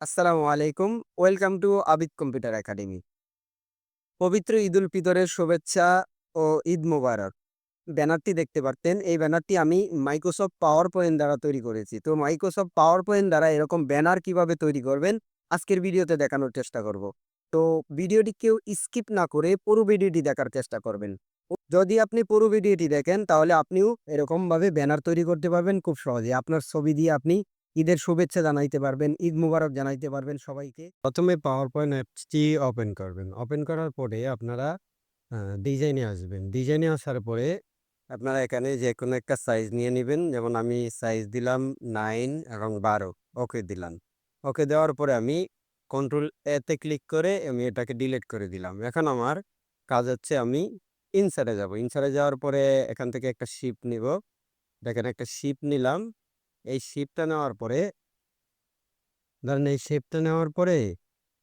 আসসালামু আলাইকুম। Welcome to Abid computer academy. পবিত্র ঈদুল ফিতরের শুভেচ্ছা ও ঈদ মোবারক। ব্যানারটি দেখতে পারতেন। এই ব্যানারটি আমি মাইক্রোসফট পাওয়ার পয়েন্ট দ্বারা তৈরি করেছি। তো মাইক্রোসফট পাওয়ার পয়েন্ট দ্বারা এরকম ব্যানার কীভাবে তৈরি করবেন, আজকের ভিডিওতে দেখানোর চেষ্টা করব। তো ভিডিওটি কেউ স্কিপ না করে পুরো ভিডিওটি দেখার চেষ্টা করবেন। যদি আপনি পুরো ভিডিওটি দেখেন, তাহলে আপনিও এরকমভাবে ব্যানার তৈরি করতে পারবেন খুব সহজে। আপনার ছবি দিয়ে আপনি ঈদের শুভেচ্ছা জানাইতে পারবেন, ঈদ মুবারক জানাইতে পারবেন সবাইকে। প্রথমে পাওয়ার পয়েন্ট অ্যাপসটি ওপেন করবেন। ওপেন করার পরে আপনারা ডিজাইনে আসবেন। ডিজাইনে আসার পরে আপনারা এখানে যে কোনো একটা সাইজ নিয়ে নেবেন। যেমন আমি সাইজ দিলাম নাইন এবং বারো। ওকে দিলাম। ওকে দেওয়ার পরে আমি কন্ট্রোল এতে ক্লিক করে আমি এটাকে ডিলিট করে দিলাম। এখন আমার কাজ হচ্ছে আমি ইনসারে যাব। ইনসারে যাওয়ার পরে এখান থেকে একটা শিপ নিব। দেখেন একটা শিপ নিলাম। এই শেপটা নেওয়ার পরে, ধরেন এই শেপটা নেওয়ার পরে,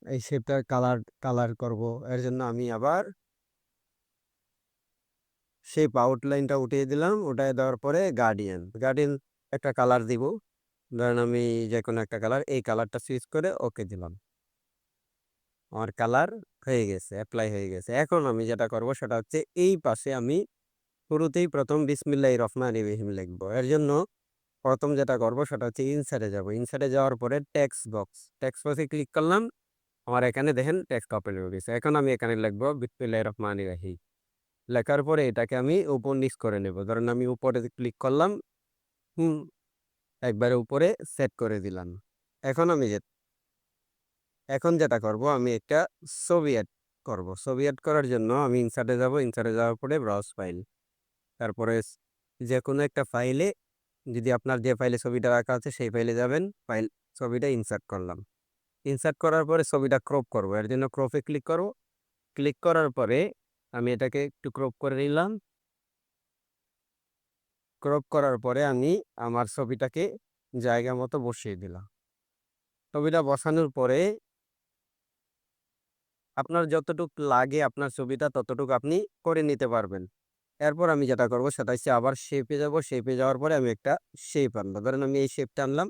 এই শেপটার কালার কালার করব। এর জন্য আমি আবার শেপ আউটলাইনটা উঠিয়ে দিলাম। উঠিয়ে দেওয়ার পরে গার্ডিয়ান গার্ডিয়ান একটা কালার দিব। ধরেন আমি যে কোনো একটা কালার এই কালারটা সুইচ করে ওকে দিলাম। আমার কালার হয়ে গেছে অ্যাপ্লাই হয়ে গেছে। এখন আমি যেটা করব সেটা হচ্ছে এই পাশে আমি শুরুতেই প্রথম বিসমিল্লাহ রহমান ইব্রাহিম লিখব। এর জন্য প্রথম যেটা করব সেটা হচ্ছে ইনসাইডে যাব। ইনসাইডে যাওয়ার পরে ট্যাক্স বক্স ট্যাক্স বক্সে ক্লিক করলাম। আমার এখানে দেখেন ট্যাক্স কপেল হয়ে গেছে। এখন আমি এখানে লিখব বিসমিল্লাহ রহমান রাহি লেখার পরে এটাকে আমি উপর নিচ করে নেব। ধরেন আমি উপরে ক্লিক করলাম, হুম, একবারে উপরে সেট করে দিলাম। এখন আমি যে এখন যেটা করব, আমি একটা ছবি অ্যাড করব। ছবি অ্যাড করার জন্য আমি ইনসার্টে যাব। ইনসার্টে যাওয়ার পরে ব্রাউজ ফাইল তারপরে যে কোনো একটা ফাইলে যদি আপনার যে ফাইলে ছবিটা রাখা আছে, সেই ফাইলে যাবেন ফাইল ছবিটা ইনসার্ট করলাম। ইনসার্ট করার পরে ছবিটা ক্রপ করব। এর জন্য ক্রপে ক্লিক করব। ক্লিক করার পরে আমি এটাকে একটু ক্রপ করে নিলাম। ক্রপ করার পরে আমি আমার ছবিটাকে জায়গা মতো বসিয়ে দিলাম। ছবিটা বসানোর পরে আপনার যতটুক লাগে আপনার ছবিটা ততটুকু আপনি করে নিতে পারবেন। এরপর আমি যেটা করব সেটা হচ্ছে আবার শেপে যাব শেপে যাওয়ার পরে আমি একটা শেপ আনব। ধরেন আমি এই শেপটা আনলাম।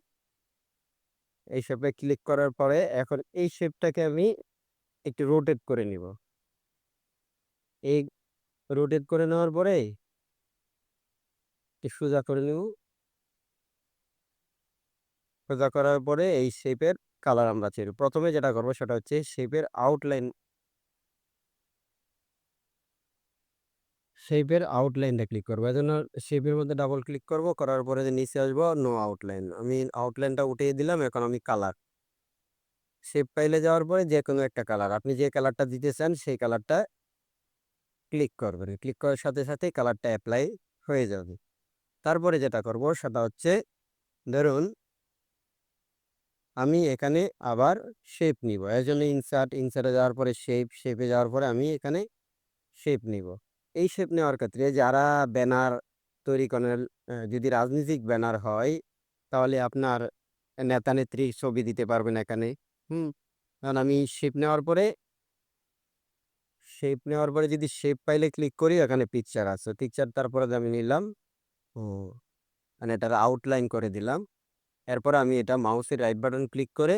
এই শেপে ক্লিক করার পরে এখন এই শেপটাকে আমি একটু রোটেট করে নিব। এই রোটেট করে নেওয়ার পরে একটু সোজা করে নেব। সোজা করার পরে এই শেপের কালার আমরা চেয়ে প্রথমে যেটা করব সেটা হচ্ছে শেপের আউটলাইন শেপের আউটলাইনটা ক্লিক করব। এই জন্য শেপের মধ্যে ডাবল ক্লিক করব, করার পরে যে নিচে আসব নো আউটলাইন আমি আউটলাইনটা উঠিয়ে দিলাম, এখন আমি কালার শেপ পাইলে যাওয়ার পরে যে কোনো একটা কালার আপনি যে কালারটা দিতে চান, সেই কালারটা ক্লিক করবেন। ক্লিক করার সাথে সাথে কালারটা অ্যাপ্লাই হয়ে যাবে। তারপরে যেটা করব, সেটা হচ্ছে, ধরুন, আমি এখানে আবার শেপ নিব। এর জন্য ইনসার্ট ইনসার্টে যাওয়ার পরে শেপ শেপে যাওয়ার পরে আমি এখানে শেপ নিব। এই শেপ নেওয়ার ক্ষেত্রে যারা ব্যানার তৈরি করেন যদি রাজনৈতিক ব্যানার হয়, তাহলে আপনার নেতা নেত্রী ছবি দিতে পারবেন এখানে। হুম? কারণ আমি শেপ নেওয়ার পরে শেপ নেওয়ার পরে যদি শেপ পাইলে ক্লিক করি, এখানে পিকচার আছে। পিকচার তারপরে আমি নিলাম, ও মানে এটার আউটলাইন করে দিলাম। এরপর আমি এটা মাউসের রাইট বাটন ক্লিক করে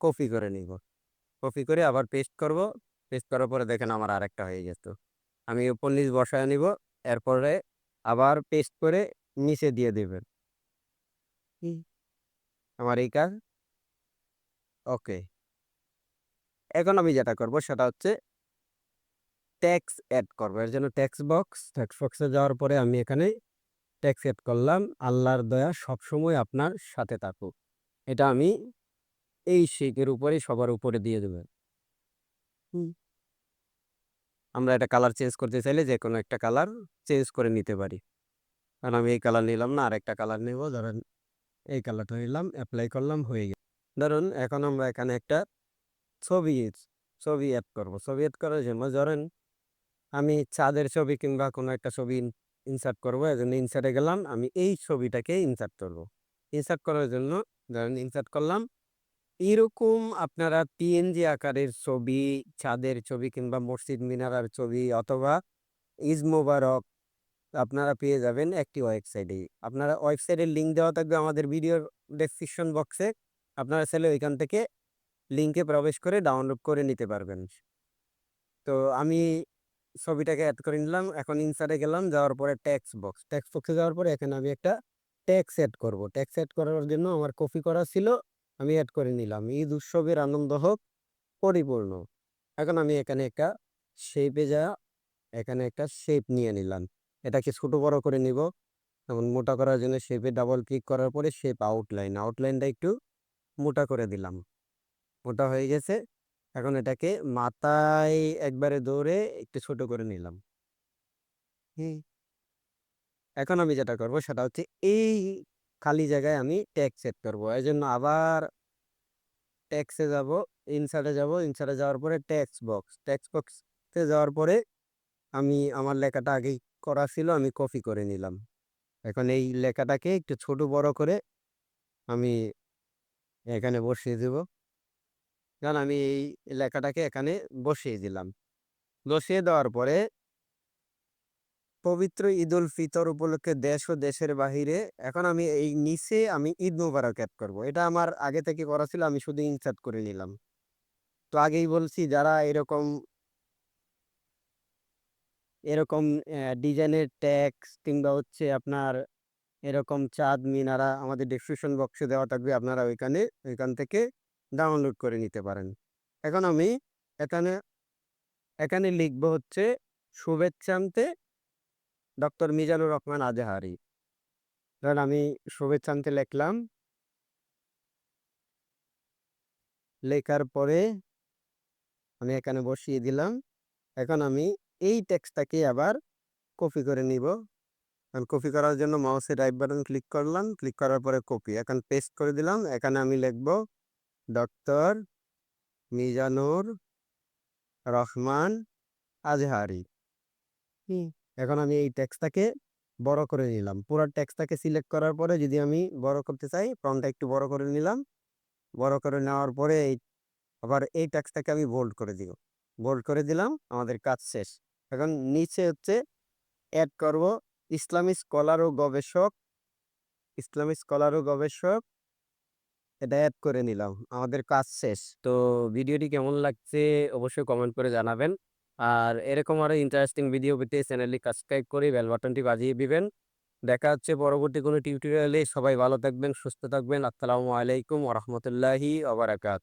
কপি করে নিব। কপি করে আবার পেস্ট করব। পেস্ট করার পরে দেখেন আমার আরেকটা হয়ে যেত আমি উপর নিচ বসায় নিব এরপরে আবার পেস্ট করে নিচে দিয়ে দেবেন। আমার এই কাজ? ওকে। এখন আমি যেটা করব সেটা হচ্ছে ট্যাক্স অ্যাড করব। এর জন্য ট্যাক্স বক্স ট্যাক্স বক্সে যাওয়ার পরে আমি এখানে ট্যাক্স অ্যাড করলাম। আল্লাহর দয়া সবসময় আপনার সাথে থাকুক। এটা আমি এই শেকের উপরেই সবার উপরে দিয়ে দেবেন আমরা এটা কালার চেঞ্জ করতে চাইলে যে কোনো একটা কালার চেঞ্জ করে নিতে পারি। কারণ আমি এই কালার নিলাম না আর একটা কালার নেব, ধরেন এই কালারটা নিলাম অ্যাপ্লাই করলাম, হয়ে গেল। ধরুন এখন আমরা এখানে একটা ছবি ছবি অ্যাড করব। ছবি অ্যাড করার জন্য ধরেন আমি চাঁদের ছবি কিংবা কোনো একটা ছবি ইনসার্ট করব, এই জন্য ইনসার্টে গেলাম, আমি এই ছবিটাকে ইনসার্ট করব। ইনসার্ট করার জন্য ধরেন ইনসার্ট করলাম এরকম আপনারা পিএনজি আকারের ছবি, ছাদের ছবি কিংবা মসজিদ মিনারার ছবি অথবা ইজ মোবারক আপনারা পেয়ে যাবেন একটি ওয়েবসাইটে। আপনারা ওয়েবসাইটের লিঙ্ক দেওয়া থাকবে আমাদের ভিডিওর ডেসক্রিপশন বক্সে আপনারা চাইলে ওইখান থেকে লিঙ্কে প্রবেশ করে ডাউনলোড করে নিতে পারবেন। তো আমি ছবিটাকে অ্যাড করে নিলাম। এখন ইনসার্টে গেলাম, যাওয়ার পরে ট্যাক্স বক্স ট্যাক্স বক্সে যাওয়ার পরে এখানে আমি একটা ট্যাক্স অ্যাড করব। ট্যাক্স অ্যাড করার জন্য আমার কপি করা ছিল আমি অ্যাড করে নিলাম। ঈদ উৎসবের আনন্দ হোক, পরিপূর্ণ। এখন আমি এখানে একটা শেপে যা, এখানে একটা শেপ নিয়ে নিলাম। এটাকে ছোট বড় করে নিব। যেমন মোটা করার জন্য শেপে ডাবল ক্লিক করার পরে শেপ আউটলাইন আউটলাইনটা একটু মোটা করে দিলাম। মোটা হয়ে গেছে। এখন এটাকে মাথায় একবারে দৌড়ে একটু ছোট করে নিলাম। এখন আমি যেটা করব সেটা হচ্ছে এই খালি জায়গায় আমি ট্যাগ সেট করব। এই জন্য আবার ট্যাক্সে যাব ইনসার্টে যাব ইনসার্টে যাওয়ার পরে ট্যাক্স বক্স। ট্যাক্স বক্সে যাওয়ার পরে আমি, আমার লেখাটা আগেই করা ছিল, আমি কপি করে নিলাম। এখন এই লেখাটাকে একটু ছোট বড় করে আমি এখানে বসিয়ে দেব। কারণ আমি এই লেখাটাকে এখানে বসিয়ে দিলাম। বসিয়ে দেওয়ার পরে পবিত্র ঈদ উল ফিতর উপলক্ষে দেশ ও দেশের বাহিরে এখন আমি এই নিচে আমি ঈদ মোবারক অ্যাড করব। এটা আমার আগে থেকে করা ছিল, আমি শুধু ইনসার্ট করে নিলাম। তো আগেই বলছি, যারা এরকম এরকম ডিজাইনের ট্যাক্স কিংবা হচ্ছে আপনার এরকম চাঁদ, মিনারা আমাদের ডিসক্রিপশন বক্সে দেওয়া থাকবে, আপনারা ওইখানে, ওইখান থেকে ডাউনলোড করে নিতে পারেন। এখন আমি এখানে এখানে লিখব হচ্ছে, শুভেচ্ছান্তে ডক্টর মিজানুর রহমান আজহারি। ধরেন আমি শুভেচ্ছান্তে লিখলাম। লেখার পরে আমি এখানে বসিয়ে দিলাম। এখন আমি এই টেক্সটটাকে আবার কপি করে নিব। কারণ কপি করার জন্য মাউসের রাইট বাটন ক্লিক করলাম। ক্লিক করার পরে কপি। এখন পেস্ট করে দিলাম। এখানে আমি লিখব, ডক্টর মিজানুর রহমান আজহারি। এখন আমি এই টেক্সটটাকে বড় করে নিলাম। পুরো টেক্সটটাকে সিলেক্ট করার পরে যদি আমি বড় করতে চাই ফ্রন্টটা একটু বড় করে নিলাম। বড় করে নেওয়ার পরে এই, আবার এই টেক্সটটাকে আমি বোল্ড করে দিব। বোল্ড করে দিলাম, আমাদের কাজ শেষ। এখন নিচে হচ্ছে অ্যাড করব ইসলামী স্কলার ও গবেষক। ইসলামী স্কলার ও গবেষক। এটা অ্যাড করে নিলাম, আমাদের কাজ শেষ। তো ভিডিওটি কেমন লাগছে অবশ্যই কমেন্ট করে জানাবেন। আর এরকম আরও ইন্টারেস্টিং ভিডিও পেতে চ্যানেলটি সাবস্ক্রাইব করে বেল বাটনটি বাজিয়ে দিবেন। দেখা হচ্ছে পরবর্তী কোনো টিউটোরিয়ালে সবাই ভালো থাকবেন, সুস্থ থাকবেন। আসসালামু আলাইকুম ওরহমতুল্লাহি ওবরাকাত